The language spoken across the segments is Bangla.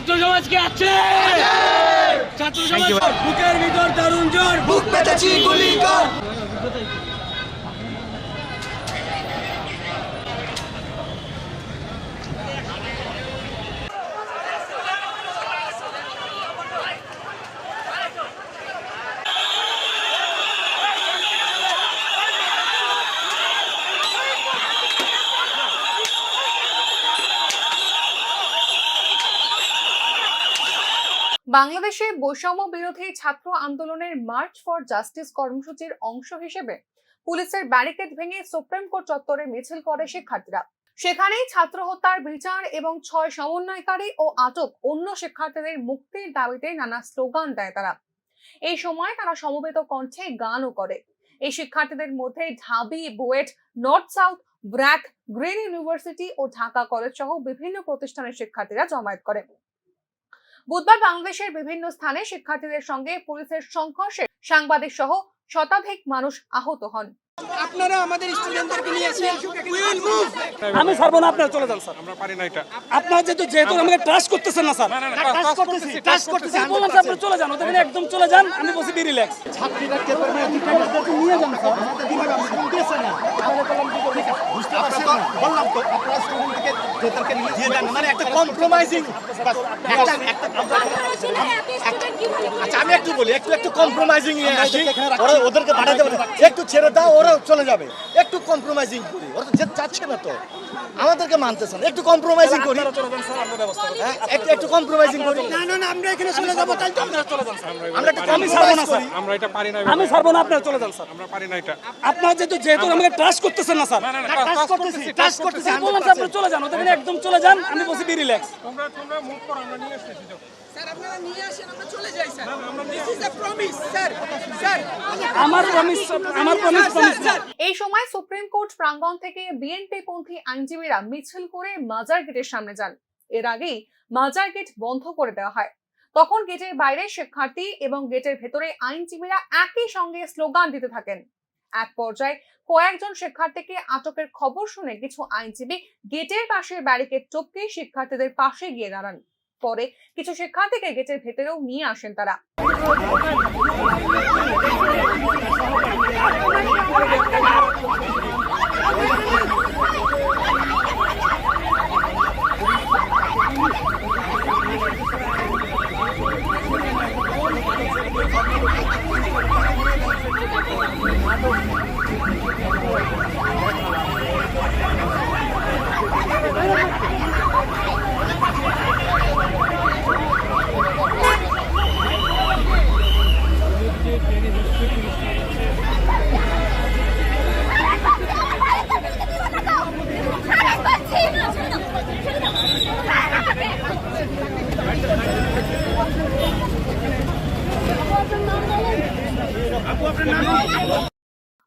ছাত্র সমাজ কি আছে? ছাত্র সমাজ বুকের ভিতর দারুণ জোর। বুক পেতেছি গুলি কর। বাংলাদেশে বৈষম্য বিরোধী ছাত্র আন্দোলনের মার্চ ফর জাস্টিস কর্মসূচির অংশ হিসেবে পুলিশের ব্যারিকেড ভেঙে সুপ্রিম কোর্ট চত্বরে মিছিল করে শিক্ষার্থীরা। সেখানেই ছাত্র হত্যার বিচার এবং ছয় সমন্বয়কারী ও আটক অন্য শিক্ষার্থীদের মুক্তির দাবিতে নানা স্লোগান দেয় তারা। এই সময় তারা সমবেত কণ্ঠে গানও করে। এই শিক্ষার্থীদের মধ্যে Dhabi, BUET, North South, BRAC, Green University ও ঢাকা কলেজ সহ বিভিন্ন প্রতিষ্ঠানের শিক্ষার্থীরা জমায়েত করে। বুধবার বাংলাদেশের বিভিন্ন স্থানে শিক্ষার্থীদের সঙ্গে পুলিশের সংঘর্ষে সাংবাদিক সহ শতাধিক মানুষ আহত হন। আপনারা আমাদের স্টুডেন্টদেরকে নিয়ে আসেন। আমি ছাড়বো না আপনারা চলে যান স্যার। আমরা পারি না এটা। আপনারা যেহেতু যেহেতু আমাকে ট্রাস্ট করতেছেন না স্যার। টাচ করতেছি টাচ করতেছি। আমি বললাম স্যার, আপনারা চলে যান ওদের একদম চলে যান আমি বলছি বি রিল্যাক্স বললাম তো আপনারা স্টুডেন্টকে ভেতরকে নিয়ে দিয়ে দেন মানে একটা কম্প্রোমাইজিং একটা একটা আচ্ছা আমি একটু বলি একটু একটু কম্প্রোমাইজিং নিয়ে আসি। ওরা ওদেরকে পাঠাতে পারে একটু ছেড়ে দাও ওরা চলে যাবে। একটু কম্প্রোমাইজিং করি। ওরা তো যে- যাচ্ছে না তো। আমাদেরকে মানতেছে না একটু কম্প্রোমাইজিং করি। আপনারা চলে যান স্যার আমরা ব্যবস্থা করব। হ্যাঁ একটু একটু কম্প্রোমাইজিং করি। না না না আমরা এখানে চলে যাব তাই তো আপনারা চলে যান স্যার। আমরা একটু আমি ছাড়বো না স্যার আমরা এটা পারি না আমি ছাড়বো না আপনারা চলে যান স্যার। আমরা পারি না এটা। আপনারা যেহেতু যেহেতু আমাকে ট্রাস্ট করতেছেন না স্যার। করতেছি টাচ করতেছি আমি বললাম চলে যান ওদের একদম চলে যান আমি বলছি বি রিল্যাক্স তোমরা তোমরা মুভ করো আমরা নিয়ে এসেছি যাও। স্যার আপনারা নিয়ে আসেন আমরা চলে যাই sir. This is a promise sir sir. আমার প্রমিস আমার প্রমিস প্রমিস এই সময় সুপ্রিম কোর্ট প্রাঙ্গণ থেকে বিএনপি পন্থী আইনজীবীরা মিছিল করে মাজার গেটের সামনে যান। এর আগেই মাজার গেট বন্ধ করে দেওয়া হয়। তখন গেটের বাইরে শিক্ষার্থী এবং গেটের ভেতরে আইনজীবীরা একই সঙ্গে স্লোগান দিতে থাকেন। এক পর্যায়ে কয়েকজন শিক্ষার্থীকে আটকের খবর শুনে কিছু আইনজীবী গেটের পাশের ব্যারিকেড টপকে শিক্ষার্থীদের পাশে গিয়ে দাঁড়ান। পরে কিছু শিক্ষার্থীকে গেটের ভেতরেও নিয়ে আসেন তারা।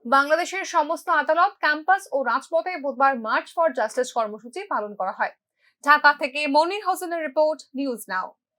বাংলাদেশের সমস্ত আদালত, ক্যাম্পাস ও রাজপথে বুধবার মার্চ ফর জাস্টিস কর্মসূচি পালন করা হয়। ঢাকা থেকে মনির হোসেনের রিপোর্ট, নিউজ নাও।